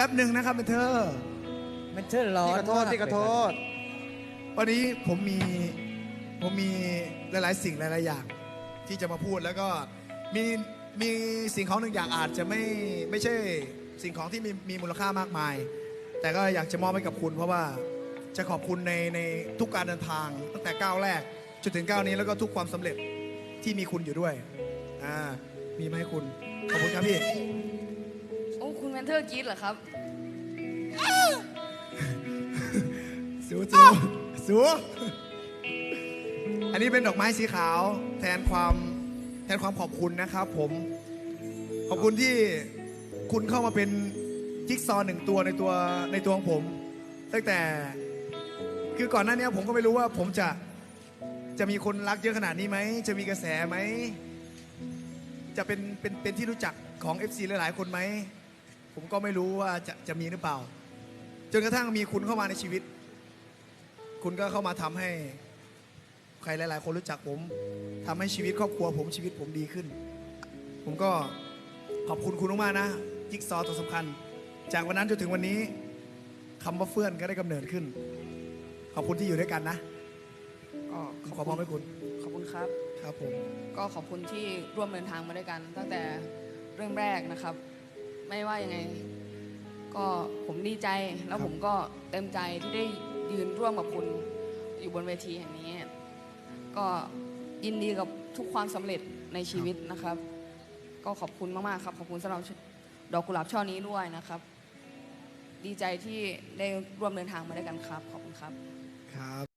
ป๊บหนึ่งนะครับเมนเทอร์มันเชื่อร้อพี่นขอโทษมากพี่ขอโทษ วันนี้ผมมีผมมีหลาย ๆ สิ่งหลาย ๆ อย่าง ที่จะมาพูดแล้วก็มีมีสิ่งของหนึ่งอย่างอาจจะไม่ไม่ใช่สิ่งของที่มีมีมูลค่ามากมาย แต่ก็อยากจะมอบให้กับคุณเพราะว่าจะขอบคุณในในทุกการเดินทาง ตั้งแต่ก้าวแรกจนถึงก้าวนี้แล้วก็ทุกความสำเร็จที่มีคุณอยู่ด้วยอ่ามีไหมาให้คุณขอบคุณครับพี่โอ้คุณเม นเทอร์กรีดเหรอครับ สูสูสูอันนี้เป็นดอกไม้สีขาว แทนความแทนความขอบคุณนะครับ ผม ขอบคุณที่คุณเข้ามาเป็นจิ๊กซอว์หนึ่งตัวในตัวในตัวของผม ตั้งแต่คือก่อนหน้านี้ผมก็ไม่รู้ว่าผมจะจะมีคนรักเยอะขนาดนี้ไหม จะมีกระแสไหม จะเป็นเป็นเป็นที่รู้จักของ FC หลายๆ คนไหม ผมก็ไม่รู้ว่าจะจะมีหรือเปล่า จนกระทั่งมีคุณเข้ามาในชีวิต คุณก็เข้ามาทำให้ใครหลาย ๆ คนรู้จักผมทำให้ชีวิตครอบครัวผมชีวิตผมดีขึ้น ผมก็ขอบคุณคุณมากๆนะจิ๊กซอว์ตัวสำคัญ จากวันนั้นจนถึงวันนี้คำว่าเฟื่อนก็ได้กำเนิดขึ้น ขอบคุณที่อยู่ด้วยกันนะก็ขอมอบให้คุณขอบคุณครับครับผมก็ขอบคุณที่ร่วมเดินทางมาด้วยกัน ตั้งแต่เริ่มแรกนะครับ ไม่ว่ายังไง ก็ผมดีใจแล้วผมก็เต็มใจที่ได้ยืนร่วมกับคุณอยู่บนเวทีแห่งนี้ ก็ยินดีกับทุกความสำเร็จในชีวิตนะครับ ก็ขอบคุณมากๆครับขอบคุณสำหรับดอกกุหลาบช่อนี้ด้วยนะครับ ดีใจที่ได้ร่วมเดินทางมาด้วยกันครับ ขอบคุณครับครับ